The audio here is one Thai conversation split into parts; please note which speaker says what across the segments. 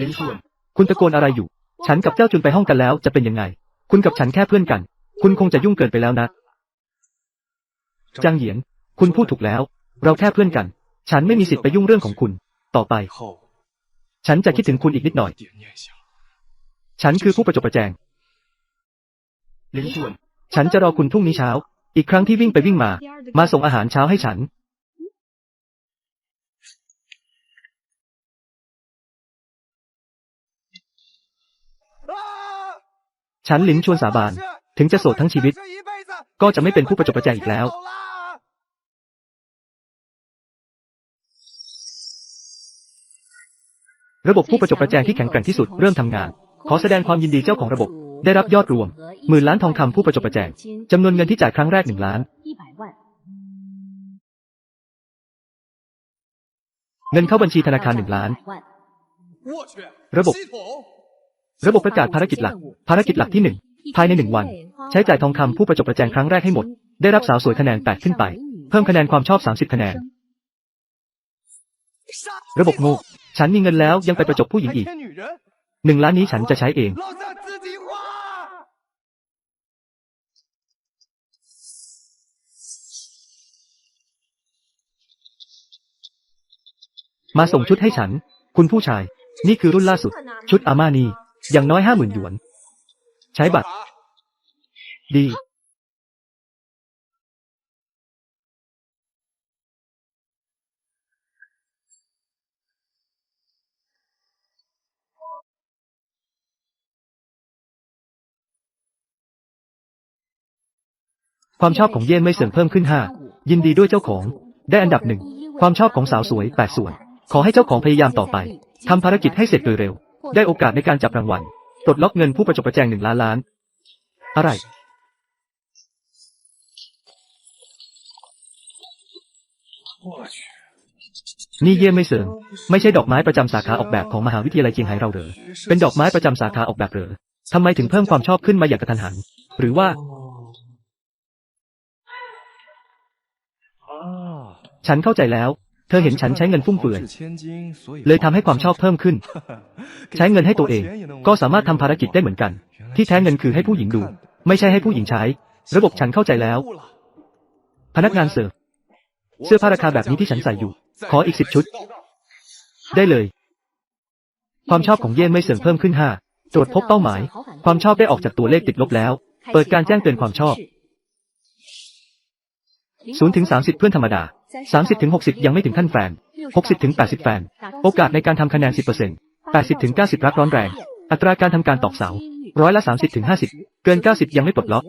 Speaker 1: ลินชวน คุณตะโกนอะไรอยู่ ฉันกับเจ้าจุนไปห้องกันแล้วจะเป็นยังไง คุณกับฉันแค่เพื่อนกัน คุณคงจะยุ่งเกินไปแล้วนะ จางเหยียน คุณพูดถูกแล้ว เราแค่เพื่อนกัน ฉันไม่มีสิทธิ์ไปยุ่งเรื่องของคุณ ต่อไป ฉันจะคิดถึงคุณอีกนิดหน่อย ฉันคือผู้ประจบประแจงเลินชวน ฉันจะรอคุณพรุ่งนี้เช้า อีกครั้งที่วิ่งไปวิ่งมา มาส่งอาหารเช้าให้ฉัน ฉันลิ้นชวนสาบาน ถึงจะโสดทั้งชีวิต ก็จะไม่เป็นผู้ประจบประแจอีกแล้ว ระบบผู้ประจบประแจที่แข็งแกร่งที่สุดเริ่มทำงาน ขอแสดงความยินดีเจ้าของระบบ ได้รับยอดรวมหมื่นล้านทองคำผู้ประจบประแจจำนวนเงินที่จ่ายครั้งแรกหนึ่งล้าน เงินเข้าบัญชีธนาคารหนึ่งล้าน ระบบ ระบบประกาศภารกิจหลัก ภารกิจหลักที่หนึ่งภายในหนึ่งวัน ใช้จ่ายทองคำผู้ประจบประแจงครั้งแรกให้หมด ได้รับสาวสวยคะแนนแปดขึ้นไป เพิ่มคะแนนความชอบสามสิบคะแนน ระบบโง่ฉันมีเงินแล้วยังไปประจบผู้หญิงอีกหนึ่งล้านนี้ฉันจะใช้เอง มาส่งชุดให้ฉัน คุณผู้ชาย นี่คือรุ่นล่าสุด ชุดอามานี อย่างน้อยห้าหมื่นหยวน ใช้บัตร ดี ความชอบของเย่นไม่เสื่อมเพิ่มขึ้นห้ายินดีด้วยเจ้าของ ได้อันดับหนึ่ง ความชอบของสาวสวยแปดส่วน ขอให้เจ้าของพยายามต่อไปทำภารกิจให้เสร็จโดยเร็ว ได้โอกาสในการจับรางวัลปลดล็อกเงินผู้ประจบประแจงหนึ่งล้านล้าน อะไร นี่เยี่ยมไม่เสริม ไม่ใช่ดอกไม้ประจำสาขาออกแบบของมหาวิทยาลัยเชียงไฮ้เราเดอเป็นดอกไม้ประจำสาขาออกแบบเดอทำไมถึงเพิ่มความชอบขึ้นมาอย่างกระทันหัน หรือว่า ฉันเข้าใจแล้ว เธอเห็นฉันใช้เงินฟุ่มเฟือย เลยทำให้ความชอบเพิ่มขึ้น ใช้เงินให้ตัวเอง ก็สามารถทำภารกิจได้เหมือนกัน ที่แท้เงินคือให้ผู้หญิงดู ไม่ใช่ให้ผู้หญิงใช้ ระบบฉันเข้าใจแล้ว พนักงานเสิร์ฟ เสื้อผ้าราคาแบบนี้ที่ฉันใส่อยู่ ขออีกสิบชุด ได้เลย ความชอบของเย่นไม่เสื่อมเพิ่มขึ้นห้าตรวจพบเป้าหมาย ความชอบได้ออกจากตัวเลขติดลบแล้ว เปิดการแจ้งเตือนความชอบ 0ถึง30 เพื่อนธรรมดา 30ถึง60 ยังไม่ถึงท่านแฟน 60ถึง80 แฟน โอกาสในการทำคะแนน 10% 80ถึง90 รักร้อนแรง อัตราการทำการตอกเสา ร้อยละ 30ถึง50 เกิน 90 ยังไม่ปลดล็อก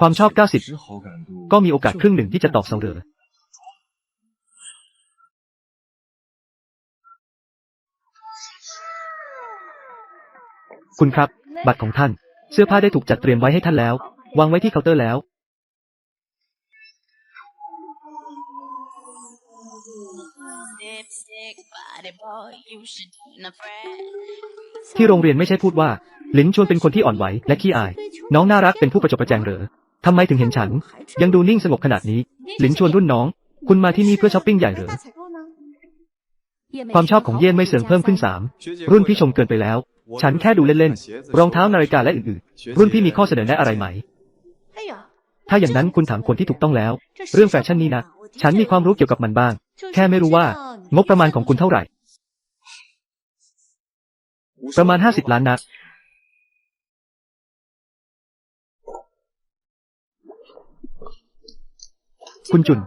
Speaker 1: ความชอบ 90 ก็มีโอกาสครึ่งหนึ่งที่จะตอกเสาเรือคุณครับ บัตรของท่าน เสื้อผ้าได้ถูกจัดเตรียมไว้ให้ท่านแล้ว วางไว้ที่เคาน์เตอร์แล้ว ที่โรงเรียนไม่ใช่พูดว่าหลินชวนเป็นคนที่อ่อนไหวและขี้อาย น้องน่ารักเป็นผู้ประจบประแจงเหรอทำไมถึงเห็นฉัน ยังดูนิ่งสงบขนาดนี้หลินชวนรุ่นน้อง คุณมาที่นี่เพื่อช้อปปิ้งใหญ่เหรอความชอบของเย่นไม่เสริมเพิ่มขึ้นสามรุ่นพี่ชมเกินไปแล้ว ฉันแค่ดูเล่นๆ รองเท้านาฬิกาและอื่นๆ รุ่นพี่มีข้อเสนอแนะอะไรไหม ถ้าอย่างนั้นคุณถามคนที่ถูกต้องแล้ว เรื่องแฟชั่นนี้นะ ฉันมีความรู้เกี่ยวกับมันบ้าง แค่ไม่รู้ว่า งบประมาณของคุณเท่าไหร่ ประมาณห้าสิบล้านนะคุณจุน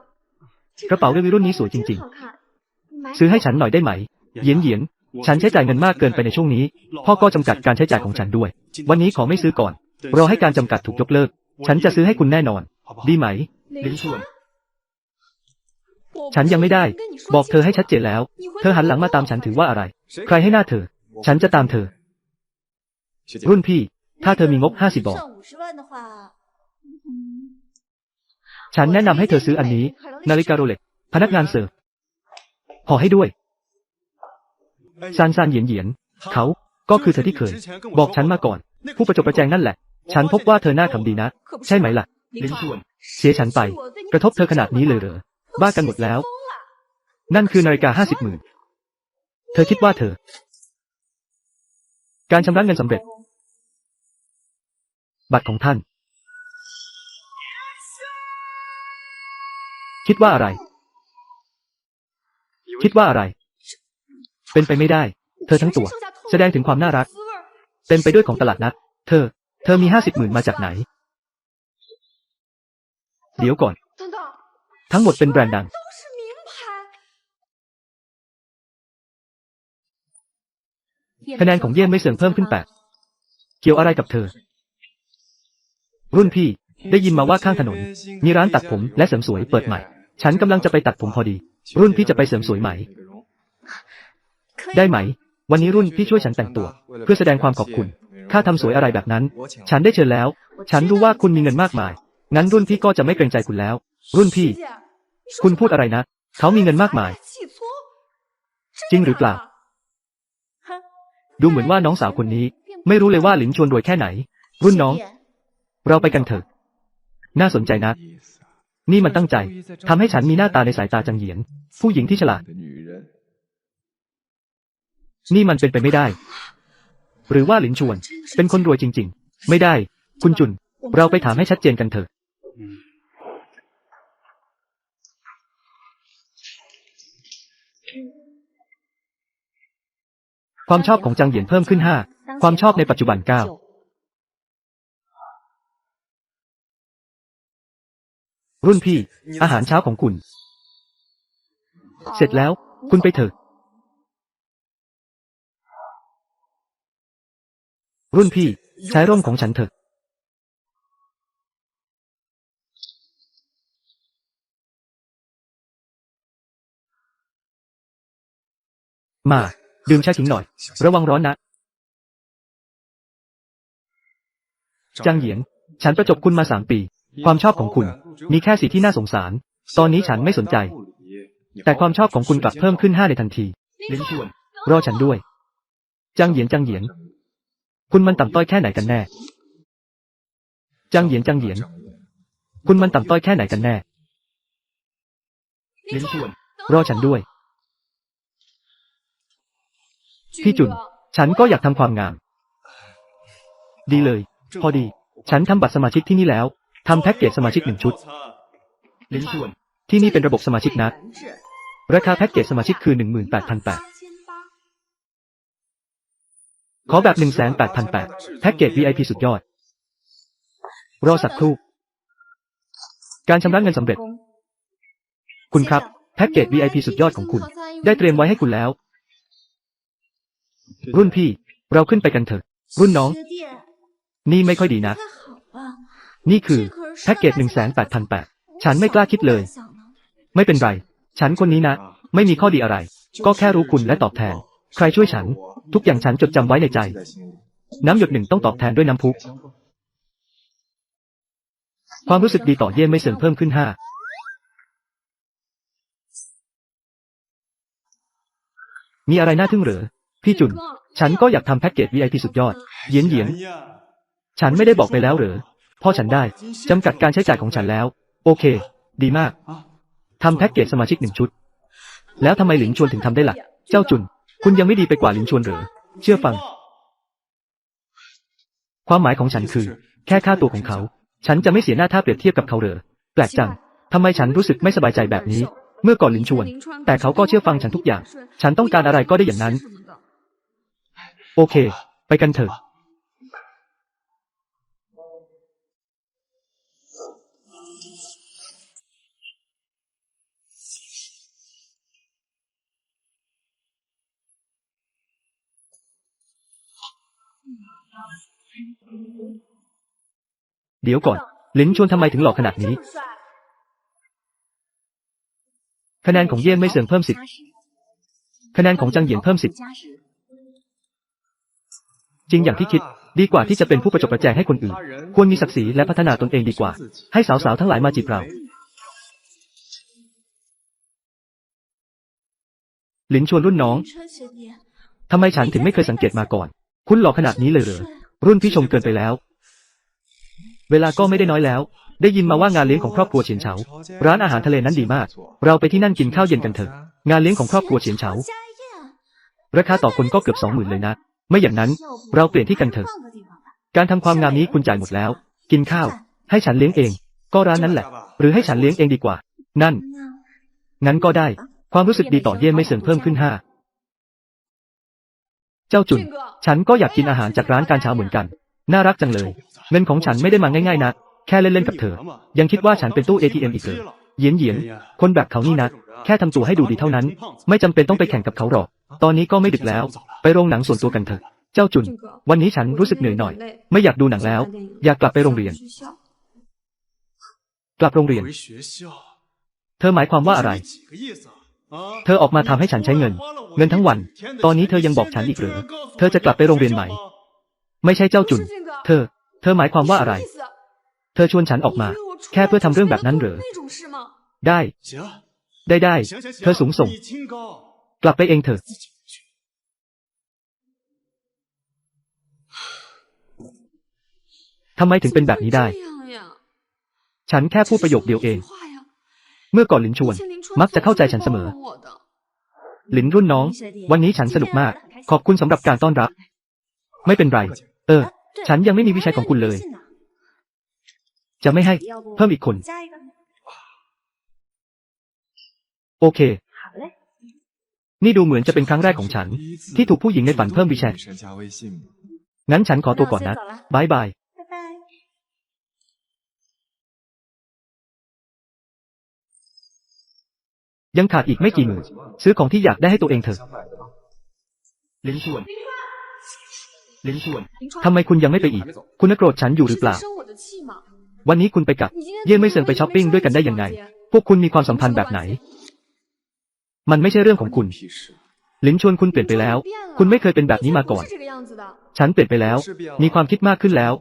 Speaker 1: กระเป๋าเรวิรุ่นนี้สวยจริง ๆ ซื้อให้ฉันหน่อยได้ไหม เยียนเยียนฉันใช้จ่ายเงินมากเกินไปในช่วงนี้ พ่อก็จำกัดการใช้จ่ายของฉันด้วย วันนี้ขอไม่ซื้อก่อน รอให้การจำกัดถูกยกเลิก ฉันจะซื้อให้คุณแน่นอน ดีไหมลิ้นชวน ฉันยังไม่ได้ บอกเธอให้ชัดเจนแล้ว เธอหันหลังมาตามฉันถือว่าอะไร ใครให้หน้าเธอ ฉันจะตามเธอ รุ่นพี่ ถ้าเธอมีงบห้าสิบบอก ฉันแนะนำให้เธอซื้ออันนี้ นาฬิกาโรเล็ก พนักงานเสิร์ฟขอให้ด้วยซานซานเหยียนเหยียน เขา ก็คือเธอที่เคย บอกฉันมาก่อน ผู้ประจบประแจงนั่นแหละ ฉันพบว่าเธอหน้าขำดีนะ ใช่ไหมล่ะ ลิ้นชวน เสียฉันไป กระทบเธอขนาดนี้เลยเหรอ บ้ากันหมดแล้ว นั่นคือนาฬิกาห้าสิบหมื่น เธอคิดว่าเธอ การชำระเงินสำเร็จ บัตรของท่าน คิดว่าอะไร คิดว่าอะไร เป็นไปไม่ได้ เธอทั้งตัว แสดงถึงความน่ารัก เต็มไปด้วยของตลาดนัด เธอ เธอมีห้าสิบหมื่นมาจากไหน เดี๋ยวก่อน， ทั้งหมดเป็นแบรนด์ดังคะแนนของเยี่ยนไม่เสื่อมเพิ่มขึ้นแปดเกี่ยวอะไรกับเธอ รุ่นพี่ ได้ยินมาว่าข้างถนน มีร้านตัดผมและเสริมสวยเปิดใหม่ ฉันกำลังจะไปตัดผมพอดี รุ่นพี่จะไปเสริมสวยไหม ได้ไหม วันนี้รุ่นพี่ช่วยฉันแต่งตัว เพื่อแสดงความขอบคุณ ค่าทำสวยอะไรแบบนั้น ฉันได้เชิญแล้ว ฉันรู้ว่าคุณมีเงินมากมาย งั้นรุ่นพี่ก็จะไม่เกรงใจคุณแล้ว รุ่นพี่ คุณพูดอะไรนะ เขามีเงินมากมาย จริงหรือเปล่า ดูเหมือนว่าน้องสาวคนนี้ ไม่รู้เลยว่าหลินชวนรวยแค่ไหน รุ่นน้อง เราไปกันเถอะ น่าสนใจนะ นี่มันตั้งใจ ทำให้ฉันมีหน้าตาในสายตาจังเหียน ผู้หญิงที่ฉลาด นี่มันเป็นไปไม่ได้ หรือว่าหลินชวน เป็นคนรวยจริง ๆ ไม่ได้ คุณจุน เราไปถามให้ชัดเจนกันเถอะ ความชอบของจังเหยียนเพิ่มขึ้นห้าความชอบในปัจจุบันเก้ารุ่นพี่ อาหารเช้าของคุณ เสร็จแล้ว คุณไปเถอะ รุ่นพี่ ใช้ร่มของฉันเถอะ มา ดื่มชาขิงหน่อย ระวังร้อนนะ จางเหยียน ฉันประจบคุณมาสามปี ความชอบของคุณ มีแค่สีที่น่าสงสาร ตอนนี้ฉันไม่สนใจ แต่ความชอบของคุณกลับเพิ่มขึ้นห้าในทันทีลิ้นชวน รอฉันด้วย จางเหยียนจางเหยียน คุณมันต่ำต้อยแค่ไหนกันแน่ จางเหยียนจางเหยียน คุณมันต่ำต้อยแค่ไหนกันแน่ลิ้นชวน รอฉันด้วย พี่จุน ฉันก็อยากทำความงาม ดีเลย พอดี ฉันทำบัตรสมาชิกที่นี่แล้วทำแพ็กเกจสมาชิกหนึ่งชุด ลิ้นชวน ที่นี่เป็นระบบสมาชิกนะ ราคาแพ็กเกจสมาชิกคือหนึ่งหมื่นแปดพันแปดขอแบบหนึ่งแสนแปดพันแปดแพ็กเกจ VIP สุดยอด รอสักครู่ การชำระเงินสำเร็จ คุณครับ แพ็กเกจ VIP สุดยอดของคุณ ได้เตรียมไว้ให้คุณแล้ว รุ่นพี่ เราขึ้นไปกันเถอะ รุ่นน้อง นี่ไม่ค่อยดีนะ นี่คือแพ็กเกจหนึ่งแสนแปดพันแปดฉันไม่กล้าคิดเลย ไม่เป็นไร ฉันคนนี้นะ ไม่มีข้อดีอะไร ก็แค่รู้คุณและตอบแทน ใครช่วยฉัน ทุกอย่างฉันจดจำไว้ในใจ น้ำหยดหนึ่งต้องตอบแทนด้วยน้ำพุ ความรู้สึกดีต่อเย่ไม่เสื่อมเพิ่มขึ้นห้ามีอะไรน่าทึ่งหรือ พี่จุน ฉันก็อยากทำแพ็กเกจ VIP สุดยอดเหยียนเหยียนฉันไม่ได้บอกไปแล้วเหรอพ่อฉันได้จำกัดการใช้จ่ายของฉันแล้ว โอเค ดีมากทำแพ็กเกจสมาชิกหนึ่งชุด แล้วทำไมหลินชวนถึงทำได้ล่ะ เจ้าจุน คุณยังไม่ดีไปกว่าหลินชวนเหรอเชื่อฟัง ความหมายของฉันคือ แค่ค่าตัวของเขา ฉันจะไม่เสียหน้าถ้าเปรียบเทียบกับเขาเหรอแปลกจังทำไมฉันรู้สึกไม่สบายใจแบบนี้ เมื่อก่อนหลินชวน แต่เขาก็เชื่อฟังฉันทุกอย่าง ฉันต้องการอะไรก็ได้อย่างนั้น โอเค ไปกันเถอะ เดี๋ยวก่อน ลิ้นชวนทำไมถึงหลอกขนาดนี้ คะแนนของเย่ไม่เสริมเพิ่มสิบคะแนนของจังเหยียนเพิ่มสิบ จริงอย่างที่คิด ดีกว่าที่จะเป็นผู้ประจบประแจงให้คนอื่น ควรมีศักดิ์ศรีและพัฒนาตนเองดีกว่า ให้สาวๆทั้งหลายมาจีบเราหลินชวนรุ่นน้องทำไมฉันถึงไม่เคยสังเกตมาก่อน คุณหล่อขนาดนี้เลยเหรอ รุ่นพี่ชมเกินไปแล้ว เวลาก็ไม่ได้น้อยแล้ว ได้ยินมาว่างานเลี้ยงของครอบครัวเฉียนเฉา ร้านอาหารทะเลนั้นดีมาก เราไปที่นั่นกินข้าวเย็นกันเถอะ งานเลี้ยงของครอบครัวเฉียนเฉา ราคาต่อคนก็เกือบสองหมื่นเลยนะ ไม่อย่างนั้น เราเปลี่ยนที่กันเถอะ การทำความงามนี้คุณจ่ายหมดแล้ว กินข้าว ให้ฉันเลี้ยงเอง ก็ร้านนั้นแหละ หรือให้ฉันเลี้ยงเองดีกว่า นั่น งั้นก็ได้ ความรู้สึกดีต่อเย่ไม่เสื่อมเพิ่มขึ้นห้าเจ้าจุน ฉันก็อยากกินอาหารจากร้านการเช้าเหมือนกัน น่ารักจังเลย เงินของฉันไม่ได้มาง่ายๆนะแค่เล่นๆกับเธอ ยังคิดว่าฉันเป็นตู้ ATM อีกเหรอเยียนเยียนคนแบบเขานี่นะ แค่ทำตัวให้ดูดีเท่านั้น ไม่จำเป็นต้องไปแข่งกับเขาหรอก ตอนนี้ก็ไม่ดึกแล้ว ไปโรงหนังส่วนตัวกันเถอะ เจ้าจุน วันนี้ฉันรู้สึกเหนื่อยหน่อย ไม่อยากดูหนังแล้ว อยากกลับไปโรงเรียน กลับโรงเรียน เธอหมายความว่าอะไร เธอออกมาทำให้ฉันใช้เงิน เงินทั้งวัน ตอนนี้เธอยังบอกฉันอีกหรือ เธอจะกลับไปโรงเรียนไหม ไม่ใช่เจ้าจุน เธอ เธอหมายความว่าอะไร เธอชวนฉันออกมา แค่เพื่อทำเรื่องแบบนั้นหรือได้ ได้ได้ เธอสูงส่ง กลับไปเองเถอะ ทำไมถึงเป็นแบบนี้ได้ ฉันแค่พูดประโยคเดียวเอง เมื่อก่อนลินชวน มักจะเข้าใจฉันเสมอ
Speaker 2: ห
Speaker 1: ลินรุ่นน้อง วันนี้ฉันสนุกมาก ขอบคุณสำหรับการต้อนรับ ไม่เป็นไร เออ ฉันยังไม่มีวิชัยของคุณเลย จะไม่ให้ เพิ่มอีกคน โอเค นี่ดูเหมือนจะเป็นครั้งแรกของฉัน ที่ถูกผู้หญิงในฝันเพิ่มวี
Speaker 3: แชท
Speaker 1: งั้นฉันขอตัวก่อนนะบายบาย ยังขาดอีกไม่กี่หมื่นซื้อของที่อยากได้ให้ตัวเองเถอะลิ้นชวนลิ้นชวนทำไมคุณยังไม่ไปอีก คุณน่ะโกรธฉันอยู่หรือเปล่า วันนี้คุณไปกับ เย่ไม่เซิงไปช้อปปิ้งด้วยกันได้ยังไง พวกคุณมีความสัมพันธ์แบบไหน มันไม่ใช่เรื่องของคุณลิ้นชวนคุณเปลี่ยนไปแล้ว คุณไม่เคยเป็นแบบนี้มาก่อน ฉันเปลี่ยนไปแล้ว มีความคิดมากขึ้นแล้ว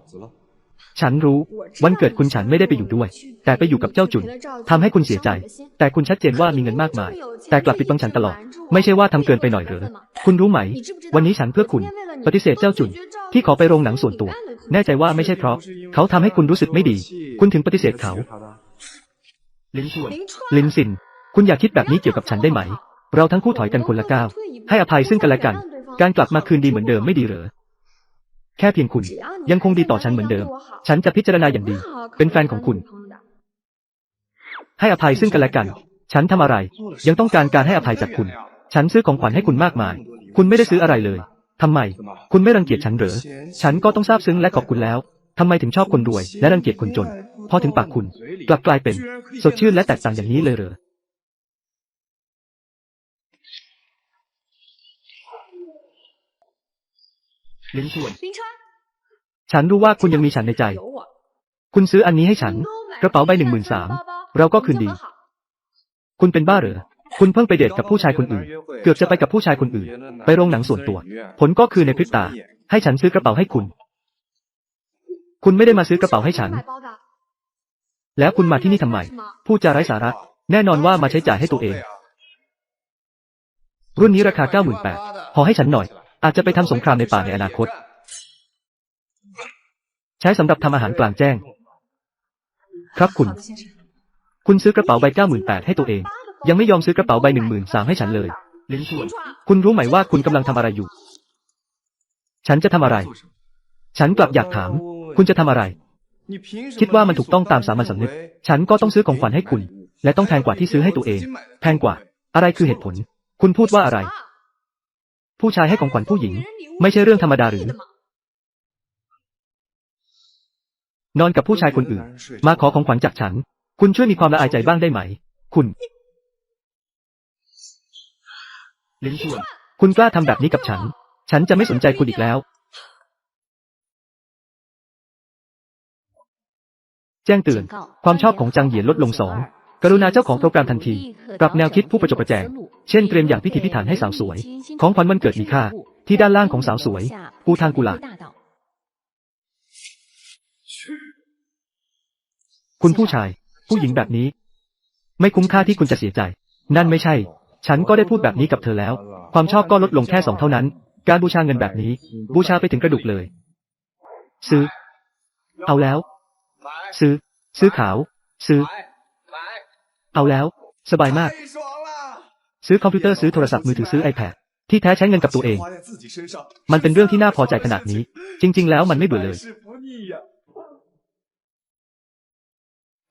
Speaker 1: ฉันรู้ วันเกิดคุณฉันไม่ได้ไปอยู่ด้วย แต่ไปอยู่กับเจ้าจุน ทำให้คุณเสียใจ แต่คุณชัดเจนว่ามีเงินมากมาย แต่กลับปิดบังฉันตลอด ไม่ใช่ว่าทำเกินไปหน่อยหรือ คุณรู้ไหม วันนี้ฉันเพื่อคุณ ปฏิเสธเจ้าจุน ที่ขอไปโรงหนังส่วนตัว แน่ใจว่าไม่ใช่เพราะ เขาทำให้คุณรู้สึกไม่ดี คุณถึงปฏิเสธเขา ลินชวนลินสิน คุณอย่าคิดแบบนี้เกี่ยวกับฉันได้ไหม เราทั้งคู่ถอยกันคนละก้าว ให้อภัยซึ่งกันและกัน การกลับมาคืนดีเหมือนเดิมไม่ดีเหรอ แค่เพียงคุณยังคงดีต่อฉันเหมือนเดิม ฉันจะพิจารณาอย่างดี เป็นแฟนของคุณ ให้อภัยซึ่งกันและกัน ฉันทำอะไร ยังต้องการการให้อภัยจากคุณ ฉันซื้อของขวัญให้คุณมากมาย คุณไม่ได้ซื้ออะไรเลยทำไม คุณไม่รังเกียจฉันเหรอ ฉันก็ต้องซาบซึ้งและขอบคุณแล้วทำไมถึงชอบคนรวยและรังเกียจคนจน พอถึงปากคุณ กลับกลายเป็น สดชื่นและแตกต่างอย่างนี้เลยเหรอ ลินชวน ฉันรู้ว่าคุณยังมีฉันในใจ คุณซื้ออันนี้ให้ฉัน กระเป๋าใบหนึ่งหมื่นสามเราก็คืนดี คุณเป็นบ้าเหรอ คุณเพิ่งไปเดทกับผู้ชายคนอื่น เกือบจะไปกับผู้ชายคนอื่น ไปโรงหนังส่วนตัว ผลก็คือในพริบตา ให้ฉันซื้อกระเป๋าให้คุณ คุณไม่ได้มาซื้อกระเป๋าให้ฉัน แล้วคุณมาที่นี่ทำไม ผู้จาไร้สาระ แน่นอนว่ามาใช้จ่ายให้ตัวเอง รุ่นนี้ราคาเก้าหมื่นแปด
Speaker 3: ข
Speaker 1: อให้ฉันหน่อย อาจจะไปทำสงครามในป่าในอนาคต ใช้สำหรับทำอาหารกลางแจ้ง ครับคุณ คุณซื้อกระเป๋าใบเก้าหมื่นแปดให้ตัวเอง ยังไม่ยอมซื้อกระเป๋าใบห
Speaker 4: นึ่งหมื่นสาม
Speaker 1: ให้ฉันเลยลินชวนคุณรู้ไหมว่าคุณกำลังทำอะไรอยู่ ฉันจะทำอะไร ฉันกลับอยากถาม คุณจะทำอะไร คิดว่ามันถูกต้องตามสามัญสำนึก ฉันก็ต้องซื้อของขวัญให้คุณ และต้องแพงกว่าที่ซื้อให้ตัวเอง แพงกว่า อะไรคือเหตุผล คุณพูดว่าอะไร ผู้ชายให้ของขวัญผู้หญิง ไม่ใช่เรื่องธรรมดาหรือ นอนกับผู้ชายคนอื่น มาขอของขวัญจากฉัน คุณช่วยมีความละอายใจบ้างได้ไหม คุณลินชวนคุณกล้าทำแบบนี้กับฉัน ฉันจะไม่สนใจคุณอีกแล้ว แจ้งเตือน ความชอบของจางเหยียนลดลงสอง กรุณาเจ้าของโปรแกรมทันที ปรับแนวคิดผู้ประจบประแจง เช่นเตรียมอย่างพิถีพิถันให้สาวสวย ของขวัญวันเกิดมีค่า ที่ด้านล่างของสาวสวย ปูทางกุหลาบคุณผู้ชาย ผู้หญิงแบบนี้ ไม่คุ้มค่าที่คุณจะเสียใจ นั่นไม่ใช่ ฉันก็ได้พูดแบบนี้กับเธอแล้ว ความชอบก็ลดลงแค่สองเท่านั้น การบูชาเงินแบบนี้ บูชาไปถึงกระดูกเลย ซื้อ เอาแล้ว ซื้อ ซื้อขาว ซื้อ เอาแล้ว สบายมาก ซื้อคอมพิวเตอร์ซื้อโทรศัพท์มือถือซื้อ iPad ที่แท้ใช้เงินกับตัวเอง มันเป็นเรื่องที่น่าพอใจขนาดนี้ จริง ๆ แล้วมันไม่เบื่อเลย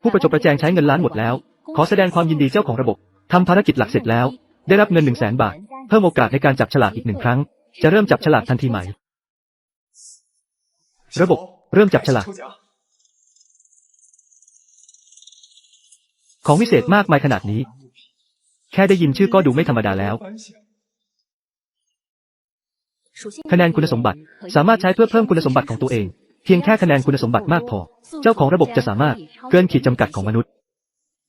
Speaker 1: ผู้ประจบประแจงใช้เงินล้านหมดแล้ว ขอแสดงความยินดีเจ้าของระบบทำภารกิจหลักเสร็จแล้ว ได้รับเงินหนึ่งแสนบาท เพิ่มโอกาสในการจับฉลากอีกหนึ่งครั้ง จะเริ่มจับฉลากทันทีไหม ระบบ เริ่มจับฉลาก ของวิเศษมากมายขนาดนี้ แค่ได้ยินชื่อก็ดูไม่ธรรมดาแล้ว คะแนนคุณสมบัติสามารถใช้เพื่อเพิ่มคุณสมบัติของตัวเอง เพียงแค่คะแนนคุณสมบัติมากพอ เจ้าของระบบจะสามารถเกินขีดจำกัดของมนุษย์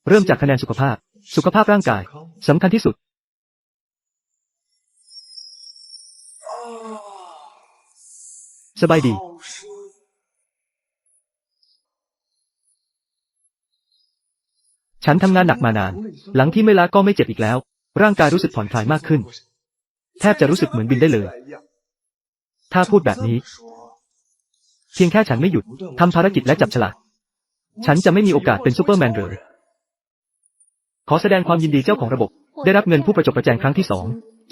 Speaker 1: เริ่มจากคะแนนสุขภาพ สุขภาพร่างกายสำคัญที่สุด สบายดี ฉันทำงานหนักมานาน หลังที่ไม่ล้าก็ไม่เจ็บอีกแล้ว ร่างกายรู้สึกผ่อนคลายมากขึ้น แทบจะรู้สึกเหมือนบินได้เลย ถ้าพูดแบบนี้ เพียงแค่ฉันไม่หยุดทำภารกิจและจับฉลากฉันจะไม่มีโอกาสเป็นซูเปอร์แมนเลยขอแสดงความยินดีเจ้าของระบบ ได้รับเงินผู้ประจบประแจงครั้งที่สอง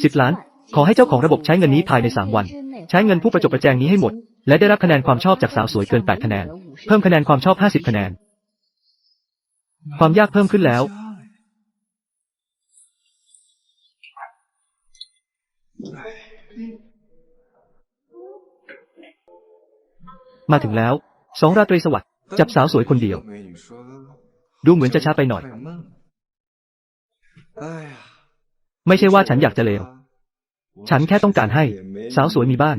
Speaker 1: สิบล้าน ขอให้เจ้าของระบบใช้เงินนี้ภายในสามวัน ใช้เงินผู้ประจบประแจงนี้ให้หมด และได้รับคะแนนความชอบจากสาวสวยเกินแปดคะแนน เพิ่มคะแนนความชอบห้าสิบคะแนน ความยากเพิ่มขึ้นแล้ว มาถึงแล้ว สองราตรีสวัสดิ์จับสาวสวยคนเดียว ดูเหมือนจะช้าไปหน่อย ไม่ใช่ว่าฉันอยากจะเลว ฉันแค่ต้องการให้ สาวสวยมีบ้าน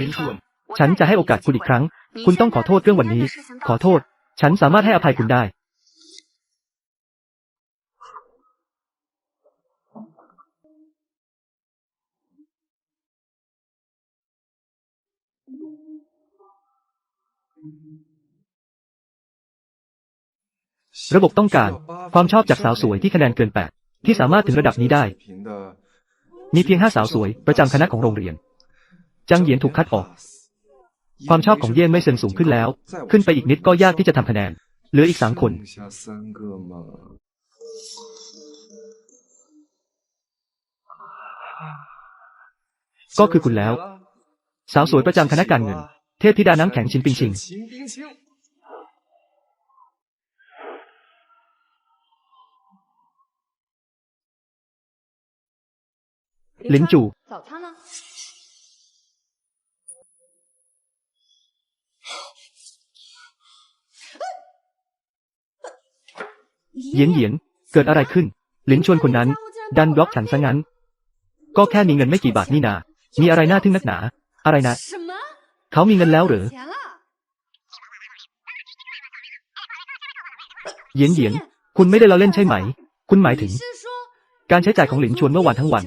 Speaker 1: ลิ้นชวน ฉันจะให้โอกาสคุณอีกครั้ง คุณต้องขอโทษเรื่องวันนี้ ขอโทษ ฉันสามารถให้อภัยคุณได้ ระบบต้องการ ความชอบจากสาวสวยที่คะแนนเกินแปดที่สามารถถึงระดับนี้ได้ มีเพียงห้าสาวสวย ประจำคณะของโรงเรียน จังเหยียนถูกคัดออก ความชอบของเย่ไม่เซนสูงขึ้นแล้ว ขึ้นไปอีกนิดก็ยากที่จะทำคะแนน เหลืออีกสามคน ก็คือคุณแล้ว สาวสวยประจำคณะการเงิน เทพธิดาน้ำแข็งชินปิงชิง
Speaker 2: ลินจู
Speaker 1: เยียงเยียงเกิดอะไรขึ้น หลินชวนคนนั้น ดันบล็อกฉันซะงั้น ก็แค่มีเงินไม่กี่บาทนี่นา มีอะไรน่าทึ่งนักหนา อะไรนะ เขามีเงินแล้วหรือ เยียงเยียงคุณไม่ได้เราเล่นใช่ไหม คุณหมายถึง การใช้จ่ายของหลินชวนเมื่อวานทั้งวัน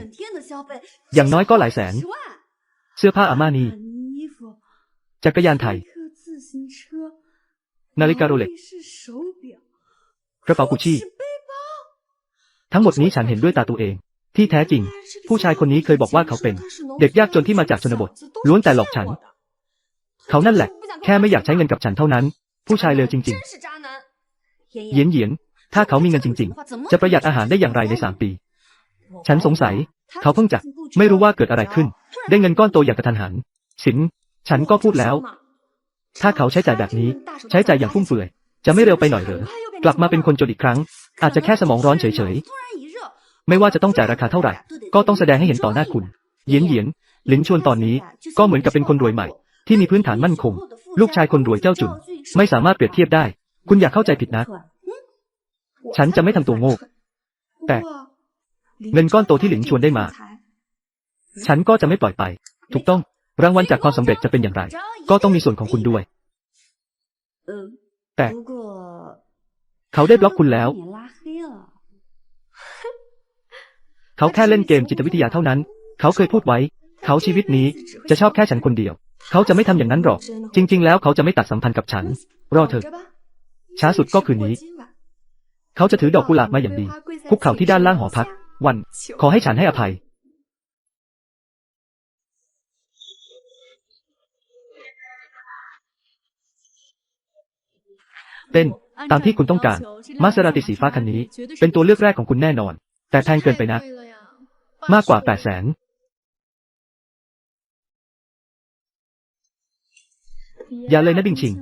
Speaker 1: อย่างน้อยก็หลายแสน เสื้อผ้าอาม่านีจักรยานไทย นาฬิกาโรเล็ก กระเป๋ากุชชี่ ทั้งหมดนี้ฉันเห็นด้วยตาตัวเอง ที่แท้จริง ผู้ชายคนนี้เคยบอกว่าเขาเป็น เด็กยากจนที่มาจากชนบท ล้วนแต่หลอกฉัน เขานั่นแหละ แค่ไม่อยากใช้เงินกับฉันเท่านั้น ผู้ชายเลวจริง ๆ เย็นเย็นถ้าเขามีเงินจริง ๆ จะประหยัดอาหารได้อย่างไรในสามปี ฉันสงสัย เขาเพิ่งจัะไม่รู้ว่าเกิดอะไรขึ้น ได้เงินก้อนโตอย่างกระทันหัน สิน ฉันก็พูดแล้ว ถ้าเขาใช้จ่ายแบบนี้ ใช้จ่ายอย่างฟุ่มเฟือย จะไม่เร็วไปหน่อยเหรอ กลับมาเป็นคนจนอีกครั้ง อาจจะแค่สมองร้อนเฉยๆ ไม่ว่าจะต้องจ่ายราคาเท่าไหร่ ก็ต้องแสดงให้เห็นต่อหน้าคุณเหยียนเหยียนลินชวนตอนนี้ ก็เหมือนกับเป็นคนรวยใหม่ ที่มีพื้นฐานมั่นคง ลูกชายคนรวยเจ้าจุน ไม่สามารถเปรียบเทียบได้ คุณอย่าเข้าใจผิดนะ ฉันจะไม่ทำตัวโง่ แต่เงินก้อนโตที่หลินชวนได้มา ฉันก็จะไม่ปล่อยไป ถูกต้อง รางวัลจากความสำเร็จจะเป็นอย่างไร ก็ต้องมีส่วนของคุณด้วย
Speaker 2: 呃，
Speaker 1: แต่เขาได้บล็อกคุณแล้ว เขาแค่เล่นเกมจิตวิทยาเท่านั้น เขาเคยพูดไว้ เขาชีวิตนี้จะชอบแค่ฉันคนเดียว เขาจะไม่ทำอย่างนั้นหรอก จริง ๆ แล้วเขาจะไม่ตัดสัมพันธ์กับฉัน รอเถอะ ช้าสุดก็คืนนี้ เขาจะถือดอกกุหลาบมาอย่างดีคุกเข่าที่ด้านล่างหอพัก วัน ขอให้ฉันให้อภัย เต้น ตามที่คุณต้องการ มาสราติสีฟ้าคันนี้ เป็นตัวเลือกแรกของคุณแน่นอน แต่แพงเกินไปนะ มากกว่า8 0 0แสนอย่าเลยนะบิงชิง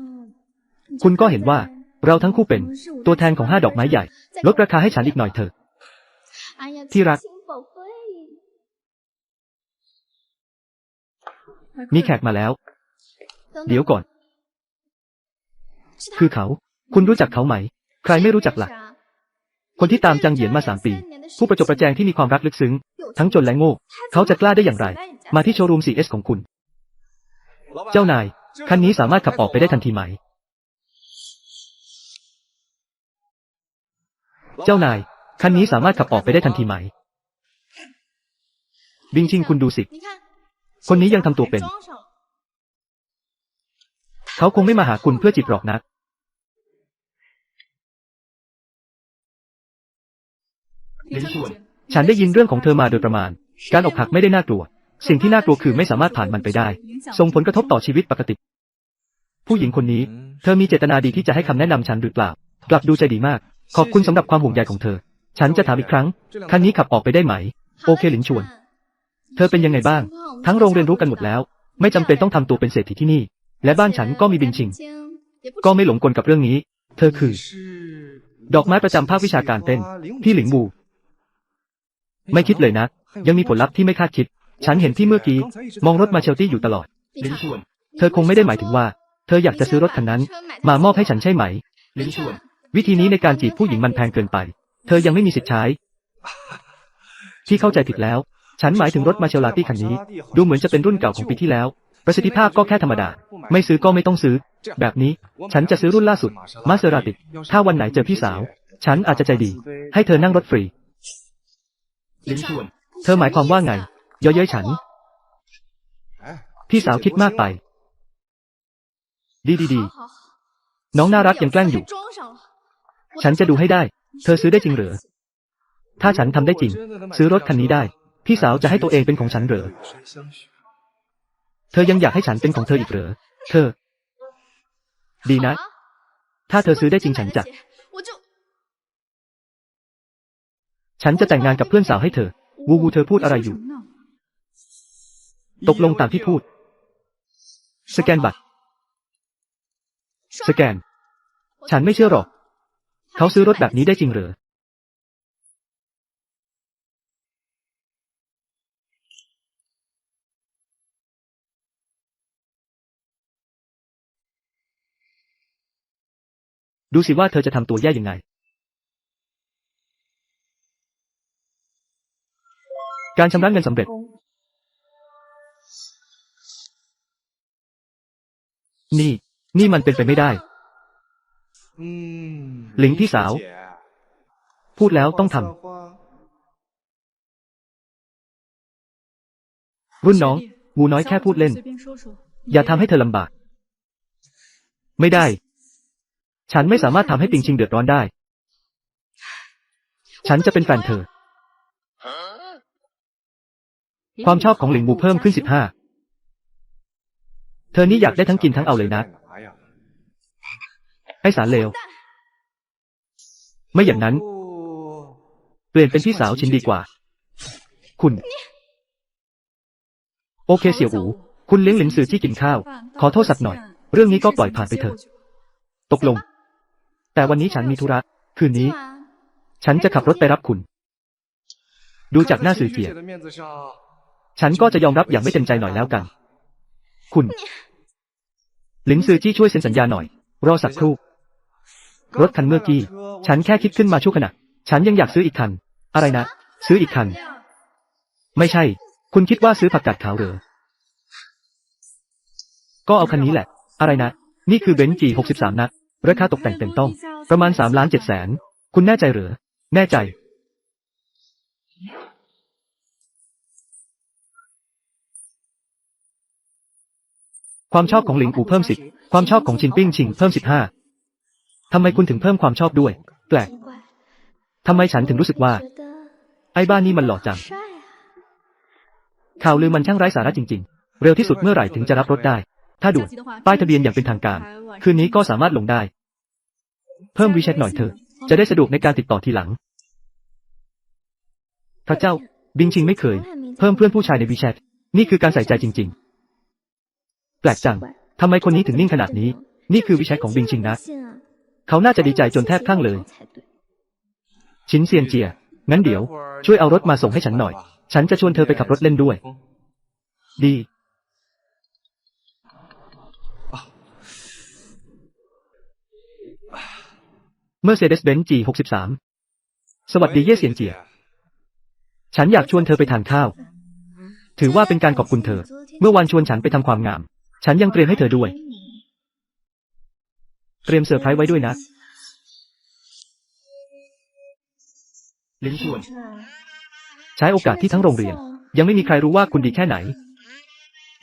Speaker 1: คุณก็เห็นว่า เราทั้งคู่เป็น ตัวแทนของห้าดอกไม้ใหญ่ ลดราคาให้ฉันอีกหน่อยเถอะ ที่รัก มีแขกมาแล้ว เดี๋ยวก่อน คือเขา คุณรู้จักเขาไหม ใครไม่รู้จักล่ะ คนที่ตามจังเหยียนมาสามปี ผู้ประจบประแจงที่มีความรักลึกซึ้ง ทั้งจนและโง่ เขาจะกล้าได้อย่างไร มาที่โชว์รูม 4S ของคุณ เจ้านาย คันนี้สามารถขับออกไปได้ทันทีไหม เจ้านาย คันนี้สามารถขับออกไปได้ทันทีไหม บิงชิงคุณดูสิ คนนี้ยังทำตัวเป็น เขาคงไม่มาหาคุณเพื่อจีบหรอกนะ ฉันได้ยินเรื่องของเธอมาโดยประมาณ การอกหักไม่ได้น่ากลัว สิ่งที่น่ากลัวคือไม่สามารถผ่านมันไปได้ ส่งผลกระทบต่อชีวิตปกติ ผู้หญิงคนนี้ เธอมีเจตนาดีที่จะให้คำแนะนำฉันหรือเปล่า กลับดูใจดีมาก ขอบคุณสำหรับความห่วงใยของเธอ ฉันจะถามอีกครั้ง คันนี้ขับออกไปได้ไหม โอเคหลินชวน เธอเป็นยังไงบ้าง ทั้งโรงเรียนรู้กันหมดแล้ว ไม่จำเป็นต้องทำตัวเป็นเศรษฐีที่นี่ และบ้านฉันก็มีบินชิง ก็ไม่หลงกลกับเรื่องนี้ เธอคือ ดอกไม้ประจำภาควิชาการเต้น พี่หลิงบู ไม่คิดเลยนะ ยังมีผลลัพธ์ที่ไม่คาดคิด ฉันเห็นพี่เมื่อกี้ มองรถมาเชลตี้อยู่ตลอด
Speaker 4: ลิ้นชวน
Speaker 1: เธอคงไม่ได้หมายถึงว่า เธออยากจะซื้อรถคันนั้น มามอบให้ฉันใช่ไหม
Speaker 4: ลิ้นชวน
Speaker 1: วิธีนี้ในการจีบผู้หญิงมันแพงเกินไป เธอยังไม่มีสิทธิ์ใช้ ที่เข้าใจผิดแล้ว ฉันหมายถึงรถมาเชลลาตี้คันนี้ ดูเหมือนจะเป็นรุ่นเก่าของปีที่แล้ว ประสิทธิภาพก็แค่ธรรมดา ไม่ซื้อก็ไม่ต้องซื้อ แบบนี้ ฉันจะซื้อรุ่นล่าสุดมาเซราติถ้าวันไหนเจอพี่สาว ฉันอาจจะใจดี ให้เธอนั่งรถฟรี
Speaker 4: ลิ้นชวน
Speaker 1: เธอหมายความว่าไง เย่อเย้ยฉัน พี่สาวคิดมากไป ดีดีดี น้องน่ารักยังแกล้งอยู่ ฉันจะดูให้ได้ เธอซื้อได้จริงเหรอ ถ้าฉันทำได้จริง ซื้อรถคันนี้ได้ พี่สาวจะให้ตัวเองเป็นของฉันเหรอ เธอยังอยากให้ฉันเป็นของเธออีกเหรอ เธอ ดีนะ ถ้าเธอซื้อได้จริงฉันจะ ฉันจะแต่งงานกับเพื่อนสาวให้เธอ วูวูเธอพูดอะไรอยู่ ตกลงตามที่พูด สแกนบัตร สแกน ฉันไม่เชื่อหรอก เขาซื้อรถแบบนี้ได้จริงเหรอ ดูสิว่าเธอจะทำตัวแย่ยังไง การชำระเงินสำเร็จ นี่ นี่มันเป็นไปไม่ได้ หลิงพี่สาว พูดแล้วต้องทำรุ่นน้องงูน้อยแค่พูดเล่น อย่าทำให้เธอลำบาก ไม่ได้ ฉันไม่สามารถทำให้ปิงชิงเดือดร้อนได้ ฉันจะเป็นแฟนเธอ ความชอบของหลิงบูเพิ่มขึ้นสิบห้า เธอนี่อยากได้ทั้งกินทั้งเอาเลยนะ ไอ้สารเลว ไม่อย่างนั้น เปลี่ยนเป็นพี่สาวชินดีกว่า คุณ โอเคเสี่ยวอู คุณเลี้ยงหลินสื่อที่กินข้าว ขอโทษสักหน่อย เรื่องนี้ก็ปล่อยผ่านไปเถอะ ตกลง แต่วันนี้ฉันมีธุระ คืนนี้ ฉันจะขับรถไปรับคุณ ดูจากหน้าสื่อเจีย ฉันก็จะยอมรับอย่างไม่เต็มใจหน่อยแล้วกัน คุณหลินซือจี้ช่วยเซ็นสัญญาหน่อย รอสักครู่ รถคันเมื่อกี้ ฉันแค่คิดขึ้นมาชั่วขณะ ฉันยังอยากซื้ออีกคัน อะไรนะ ซื้ออีกคัน ไม่ใช่ คุณคิดว่าซื้อผักกาดขาวเหรอ ก็เอาคันนี้แหละ อะไรนะ นี่คือเบนซ์จีหกสิบสามนะ ราคาตกแต่งเต็มต้อง ประมาณสามล้านเจ็ดแสน คุณแน่ใจเหรอ แน่ใจ ความชอบของหลิงอูเพิ่มสิบความชอบของชินปิ้งชิงเพิ่มสิบห้าทำไมคุณถึงเพิ่มความชอบด้วย แปลกทำไมฉันถึงรู้สึกว่า ไอ้บ้านนี่มันหล่อจัง ข่าวลือมันช่างไร้สาระจริง ๆ เร็วที่สุดเมื่อไหร่ถึงจะรับรถได้ ถ้าด่วนป้ายทะเบียนอย่างเป็นทางการ คืนนี้ก็สามารถลงได้ เพิ่มวิแชทหน่อยเถอะ จะได้สะดวกในการติดต่อทีหลัง พระเจ้า บิงชิงไม่เคย เพิ่มเพื่อนผู้ชายในวิแชทนี่คือการใส่ใจจริง ๆ แปลกจัง ทำไมคนนี้ถึงนิ่งขนาดนี้ นี่คือวิแชทของบิงชิงนะ เขาน่าจะดีใจจนแทบคลั่งเลย ชินเซียนเจีย งั้นเดี๋ยว ช่วยเอารถมาส่งให้ฉันหน่อย ฉันจะชวนเธอไปขับรถเล่นด้วย ดี เมื่อเซเดสเบนจี63สวัสดีเย่เสียนเจีย ฉันอยากชวนเธอไปทานข้าว ถือว่าเป็นการขอบคุณเธอ เมื่อวันชวนฉันไปทำความงาม ฉันยังเตรียมให้เธอด้วย เตรียมเซอร์ไพรส์ไว้ด้วยนะ
Speaker 4: ลินชวน
Speaker 1: ใช้โอกาสที่ทั้งโรงเรียน ยังไม่มีใครรู้ว่าคุณดีแค่ไหน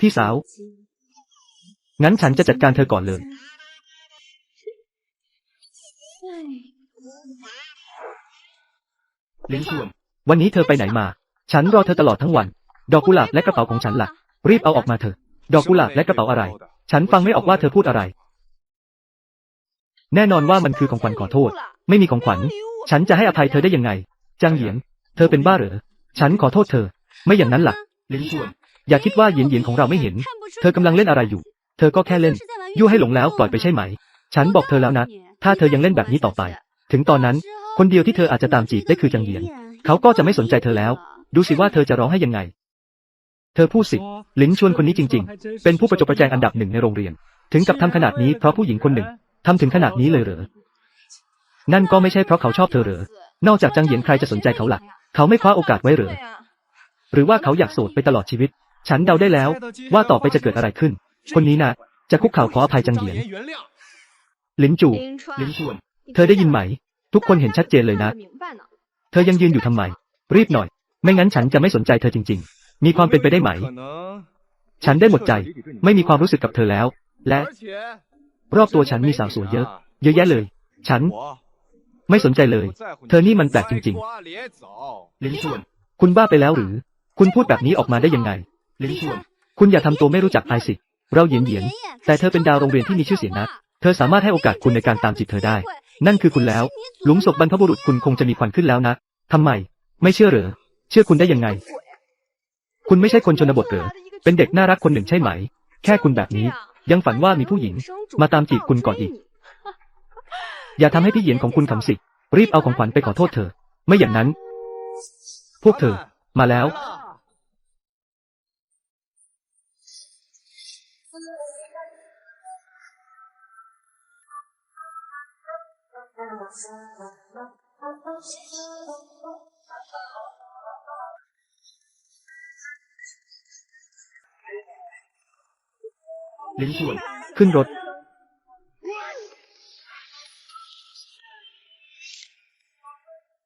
Speaker 1: พี่สาว งั้นฉันจะจัดการเธอก่อนเลย
Speaker 4: ลินช
Speaker 1: วน วันนี้เธอไปไหนมา ฉันรอเธอตลอดทั้งวัน ดอกกุหลาบและกระเป๋าของฉันละ่ะ รีบเอาออกมาเถอะ ดอกกุหลาบและกระเป๋าอะไร ฉันฟังไม่ออกว่าเธอพูดอะไร แน่นอนว่ามันคือของขวัญขอโทษ ไม่มีของขวัญ ฉันจะให้อภัยเธอได้ยังไง จางเหยียน เธอเป็นบ้าเหรอ ฉันขอโทษเธอ ไม่อย่างนั้นล่ะ
Speaker 4: ลินชวน
Speaker 1: อย่าคิดว่าเหยียนเหยียนของเราไม่เห็น เธอกำลังเล่นอะไรอยู่ เธอก็แค่เล่นยุ่วให้หลงแล้วปล่อยไปใช่ไหม ฉันบอกเธอแล้วนะ ถ้าเธอยังเล่นแบบนี้ต่อไป ถึงตอนนั้น คนเดียวที่เธออาจจะตามจีบได้คือจางเหยียน เขาก็จะไม่สนใจเธอแล้ว ดูสิว่าเธอจะร้องให้ยังไง เธอพูดสิ หลินชวนคนนี้จริง ๆ เป็นผู้ประจบประแจงอันดับหนึ่งในโรงเรียน ถึงกับทำขนาดนี้เพราะผู้หญิงคนหนึ่งทำถึงขนาดนี้เลยเหรอ นั่นก็ไม่ใช่เพราะเขาชอบเธอเหรอ นอกจากจังเหยียนใครจะสนใจเขาหลัก เขาไม่คว้าโอกาสไว้เหรอ หรือว่าเขาอยากโสดไปตลอดชีวิต ฉันเดาได้แล้ว ว่าต่อไปจะเกิดอะไรขึ้น คนนี้นะจะคุกเข่าขออภัยจังเหยียน
Speaker 3: ห
Speaker 1: ลินจู
Speaker 4: หลินชวน
Speaker 1: เธอได้ยินไหม ทุกคนเห็นชัดเจนเลยนะ เธอยังยืนอยู่ทำไม รีบหน่อย ไม่งั้นฉันจะไม่สนใจเธอจริง ๆ มีความเป็นไปได้ไหม ฉันได้หมดใจ ไม่มีความรู้สึกกับเธอแล้ว และ รอบตัวฉันมีสาวสวยเยอะ เยอะแยะเลย ฉัน ไม่สนใจเลย เธอนี่มันแปลกจริง
Speaker 3: ๆ ลิ
Speaker 4: นชว
Speaker 1: น คุณบ้าไปแล้วหรือ คุณพูดแบบนี้ออกมาได้ยังไง
Speaker 4: ลินชวน
Speaker 1: คุณอย่าทำตัวไม่รู้จักอายสิ เราเหยียนเหยียน แต่เธอเป็นดาวโรงเรียนที่มีชื่อเสียงนัก เธอสามารถให้โอกาสคุณในการตามจีบเธอได้ นั่นคือคุณแล้ว หลุมศพบรรพบุรุษคุณคงจะมีควันขึ้นแล้วนะทำไม ไม่เชื่อหรือเชื่อคุณได้ยังไง คุณไม่ใช่คนชนบทเหรอ เป็นเด็กน่ารักคนหนึ่งใช่ไหม แค่คุณแบบนี้ ยังฝันว่ามีผู้หญิง มาตามจีบคุณก่อนอีก อย่าทำให้พี่เหยียนของคุณขำสิ รีบเอาของขวัญไปขอโทษเธอ ไม่อย่างนั้น พวกเธอ มาแล้ว
Speaker 4: ลิ้นส่วน
Speaker 1: ขึ้นรถ